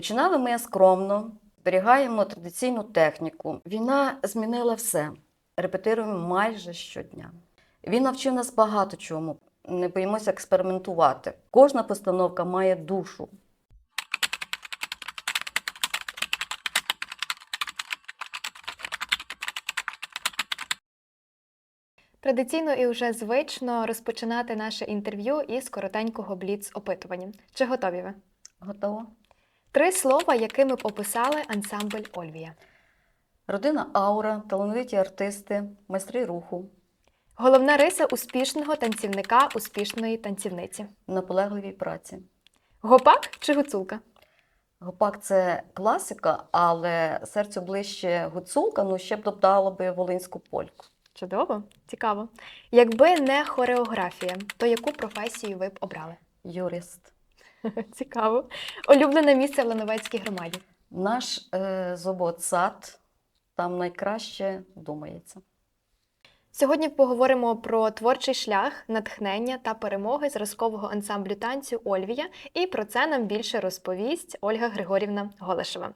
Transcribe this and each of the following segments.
Починали ми скромно, зберігаємо традиційну техніку. Війна змінила все. Репетируємо майже щодня. Він навчив нас багато чому. Не боїмося експериментувати. Кожна постановка має душу. Традиційно і вже звично розпочинати наше інтерв'ю із коротенького бліц-опитування. Чи готові ви? Готово? Три слова, якими б описали ансамбль Ольвія. Родина Аура, талановиті артисти, майстри руху, Головна риса успішного танцівника, успішної танцівниці. наполегливій праці. Гопак чи гуцулка? Гопак це класика, але серцю ближче гуцулка, ну ще б додала би волинську польку. Чудово, цікаво. Якби не хореографія, то яку професію ви б обрали? Юрист. Цікаво. Улюблене місце в Лановецькій громаді. Наш е, зоботсад там найкраще думається. Сьогодні поговоримо про творчий шлях, натхнення та перемоги зразкового ансамблю танцю Ольвія, і про це нам більше розповість Ольга Григорівна Голишева.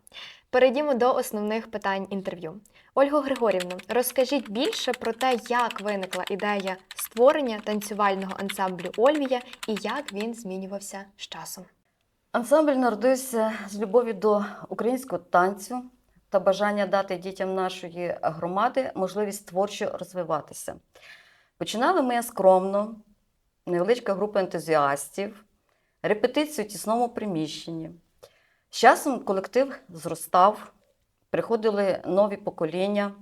Перейдімо до основних питань інтерв'ю. Ольго Григорівна, розкажіть більше про те, як виникла ідея створення танцювального ансамблю Ольвія і як він змінювався з часом. Ансамбль народився з любові до українського танцю та бажання дати дітям нашої громади можливість творчо розвиватися. Починали ми скромно, невеличка група ентузіастів, репетицію в тісному приміщенні. З часом колектив зростав, приходили нові покоління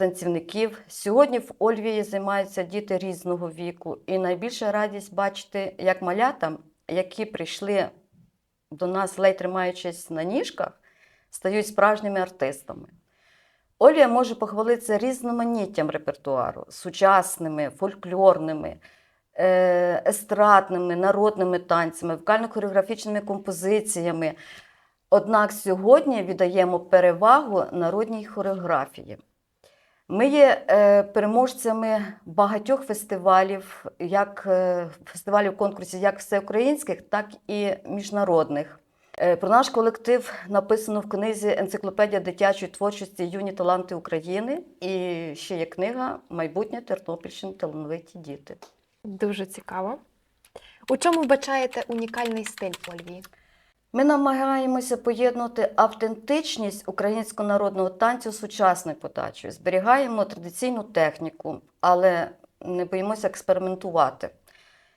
танцівників. Сьогодні в Ольвії займаються діти різного віку, і найбільша радість бачити, як малята, які прийшли до нас, ледь тримаючись на ніжках, стають справжніми артистами. Ольвія може похвалитися різноманіттям репертуару, сучасними, фольклорними, е, естрадними, народними танцями, вокально-хореографічними композиціями. Однак сьогодні віддаємо перевагу народній хореографії. Ми є е, переможцями багатьох фестивалів, як е, фестивалів конкурсів, як всеукраїнських, так і міжнародних. Е, Про наш колектив написано в книзі Енциклопедія дитячої творчості Юні таланти України. І ще є книга Майбутнє Тернопільщини талановиті діти. Дуже цікаво. У чому вбачаєте унікальний стиль Ольвії? Ми намагаємося поєднувати автентичність українського народного танцю з сучасною подачею. Зберігаємо традиційну техніку, але не боїмося експериментувати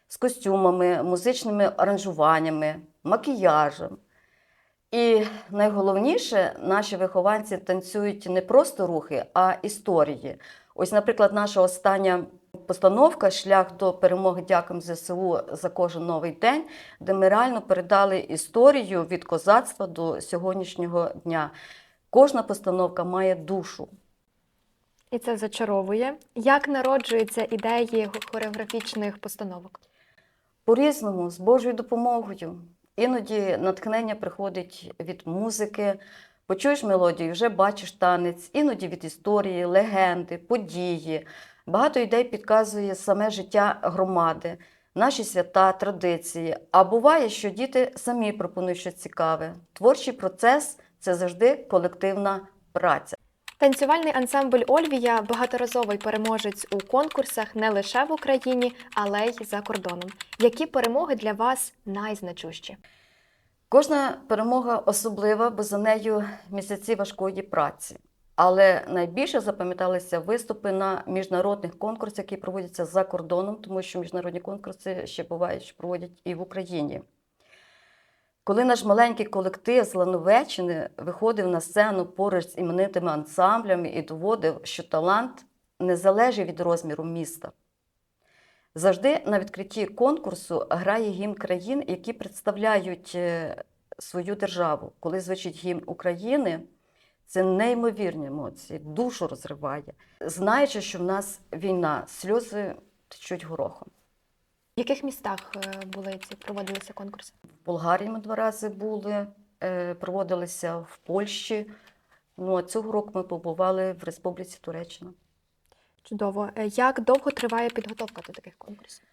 з костюмами, музичними аранжуваннями, макіяжем. І найголовніше, наші вихованці танцюють не просто рухи, а історії. Ось, наприклад, наша остання постановка Шлях до перемоги дякуємо ЗСУ за кожен новий день, де ми реально передали історію від козацтва до сьогоднішнього дня. Кожна постановка має душу. І це зачаровує. Як народжуються ідеї хореографічних постановок? По-різному, з Божою допомогою. Іноді натхнення приходить від музики, почуєш мелодію, вже бачиш танець, іноді від історії, легенди, події. Багато ідей підказує саме життя громади, наші свята, традиції. А буває, що діти самі пропонують щось цікаве. Творчий процес це завжди колективна праця. Танцювальний ансамбль Ольвія багаторазовий переможець у конкурсах не лише в Україні, але й за кордоном. Які перемоги для вас найзначущі? Кожна перемога особлива, бо за нею місяці важкої праці. Але найбільше запам'яталися виступи на міжнародних конкурсах, які проводяться за кордоном, тому що міжнародні конкурси ще бувають, що проводять і в Україні. Коли наш маленький колектив з Лановеччини виходив на сцену поруч з іменитими ансамблями і доводив, що талант не залежить від розміру міста. Завжди на відкритті конкурсу грає гімн країн, які представляють е, свою державу. Коли звучить гімн України, це неймовірні емоції, душу розриває. Знаючи, що в нас війна, сльози течуть горохом. В яких містах е, були ці проводилися конкурси? В Болгарії ми два рази були, е, проводилися в Польщі. Ну, а цього року ми побували в Республіці Туреччина. Чудово. Е, Як довго триває підготовка до таких конкурсів?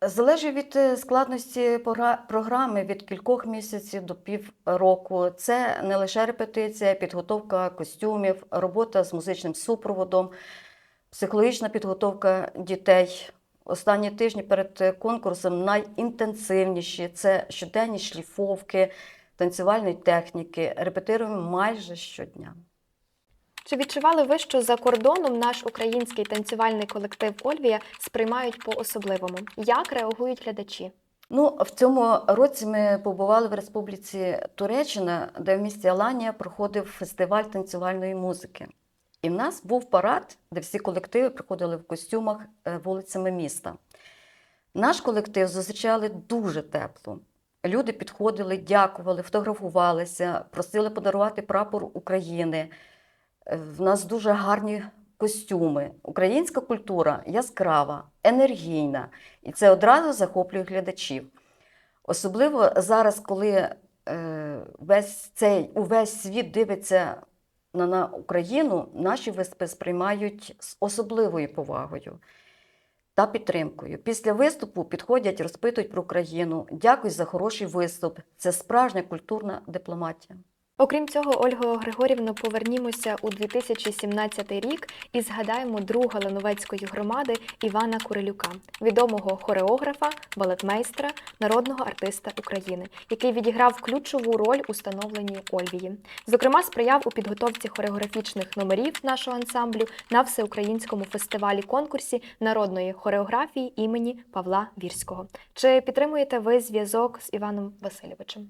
Залежить від е, складності програми від кількох місяців до півроку. Це не лише репетиція, підготовка костюмів, робота з музичним супроводом, психологічна підготовка дітей. Останні тижні перед е, конкурсом найінтенсивніші це щоденні шліфовки, танцювальної техніки. Репетируємо майже щодня. Чи відчували ви, що за кордоном наш український танцювальний колектив Ольвія сприймають по-особливому? Як реагують глядачі? Ну, в цьому році ми побували в Республіці Туреччина, де в місті Аланія проходив фестиваль танцювальної музики. І в нас був парад, де всі колективи приходили в костюмах е, вулицями міста. Наш колектив зустрічали дуже тепло. Люди підходили, дякували, фотографувалися, просили подарувати прапор України. В нас дуже гарні костюми. Українська культура яскрава, енергійна, і це одразу захоплює глядачів. Особливо зараз, коли е, весь цей увесь світ дивиться на, на Україну, наші виступи сприймають з особливою повагою та підтримкою. Після виступу підходять, розпитують про Україну. Дякую за хороший виступ. Це справжня культурна дипломатія. Окрім цього, Ольго Григорівно, повернімося у 2017 рік і згадаємо друга Лановецької громади Івана Курилюка, відомого хореографа, балетмейстра, народного артиста України, який відіграв ключову роль у становленні Ольвії. Зокрема, сприяв у підготовці хореографічних номерів нашого ансамблю на всеукраїнському фестивалі конкурсі народної хореографії імені Павла Вірського. Чи підтримуєте ви зв'язок з Іваном Васильовичем?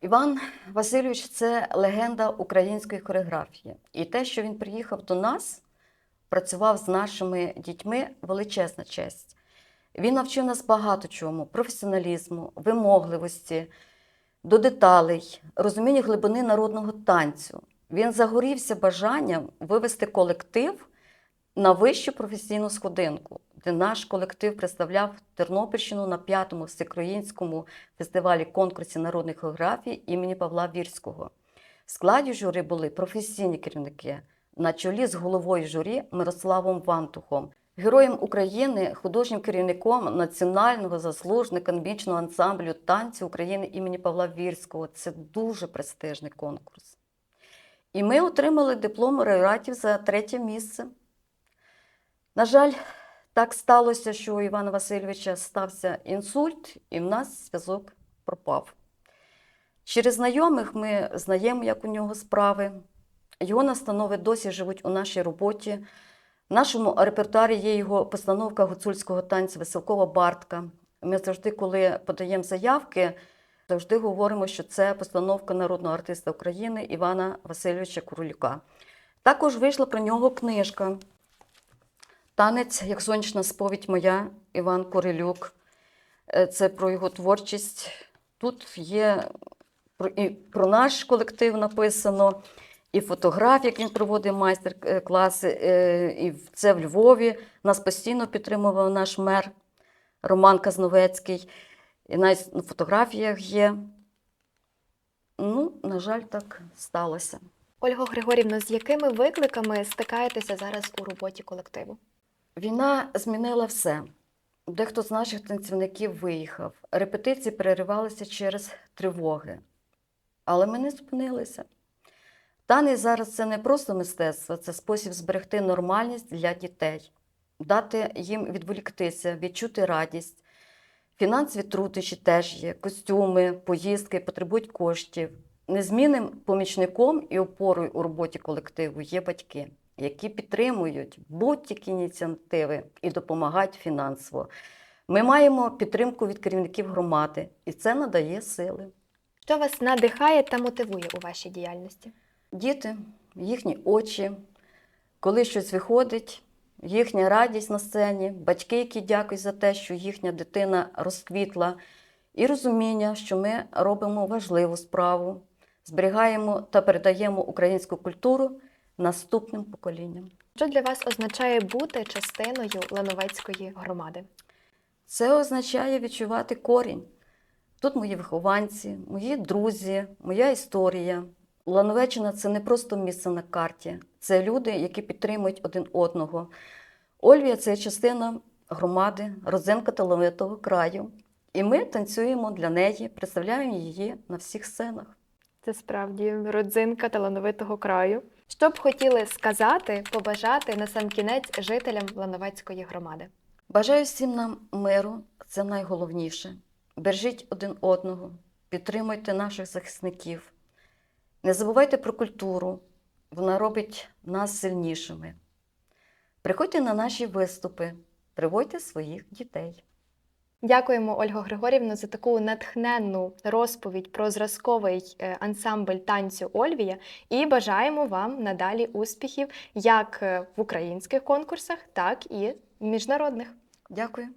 Іван Васильович це легенда української хореографії. І те, що він приїхав до нас, працював з нашими дітьми, величезна честь. Він навчив нас багато чому: професіоналізму, вимогливості, до деталей, розуміння глибини народного танцю. Він загорівся бажанням вивести колектив на вищу професійну сходинку, наш колектив представляв Тернопільщину на п'ятому всеукраїнському фестивалі конкурсі народної хореографії імені Павла Вірського. В складі журі були професійні керівники на чолі з головою журі Мирославом Вантухом, героєм України, художнім керівником національного заслуженого економічного ансамблю танцю України імені Павла Вірського. Це дуже престижний конкурс. І ми отримали диплом лауреатів за третє місце. На жаль, так сталося, що у Івана Васильовича стався інсульт, і в нас зв'язок пропав. Через знайомих ми знаємо, як у нього справи. Його настанови досі живуть у нашій роботі. В нашому репертуарі є його постановка гуцульського танцю Веселкова Бартка. Ми завжди, коли подаємо заявки, завжди говоримо, що це постановка народного артиста України Івана Васильовича Курулюка. Також вийшла про нього книжка Танець, як сонячна сповідь моя, Іван Корилюк. Е, Це про його творчість. Тут є про, і про наш колектив написано, і фотографії, як він проводив майстер-класи. е, І це в Львові. Нас постійно підтримував наш мер Роман Казновецький. І навіть на фотографіях є. Ну, на жаль, так сталося. Ольго Григорівно, з якими викликами стикаєтеся зараз у роботі колективу? Війна змінила все. Дехто з наших танцівників виїхав. Репетиції переривалися через тривоги. Але ми не зупинилися. Танець зараз це не просто мистецтво, це спосіб зберегти нормальність для дітей, дати їм відволіктися, відчути радість. Фінансові труднощі теж є, костюми, поїздки потребують коштів. Незмінним помічником і опорою у роботі колективу є батьки, які підтримують будь-які ініціативи і допомагають фінансово. Ми маємо підтримку від керівників громади, і це надає сили. Що вас надихає та мотивує у вашій діяльності? Діти, їхні очі, коли щось виходить, їхня радість на сцені, батьки, які дякують за те, що їхня дитина розквітла, і розуміння, що ми робимо важливу справу, зберігаємо та передаємо українську культуру наступним поколінням. Що для вас означає бути частиною Лановецької громади? Це означає відчувати корінь. Тут мої вихованці, мої друзі, моя історія. Лановеччина це не просто місце на карті, це люди, які підтримують один одного. Ольвія це частина громади, родзинка талановитого краю. І ми танцюємо для неї, представляємо її на всіх сценах. Це справді родзинка талановитого краю. Що б хотіли сказати, побажати на сам кінець жителям Лановецької громади? Бажаю всім нам миру, це найголовніше. Бережіть один одного, підтримуйте наших захисників. Не забувайте про культуру, вона робить нас сильнішими. Приходьте на наші виступи, приводьте своїх дітей. Дякуємо, Ольго Григорівно, за таку натхненну розповідь про зразковий е, ансамбль танцю Ольвія і бажаємо вам надалі успіхів як е, в українських конкурсах, так і міжнародних. Дякую.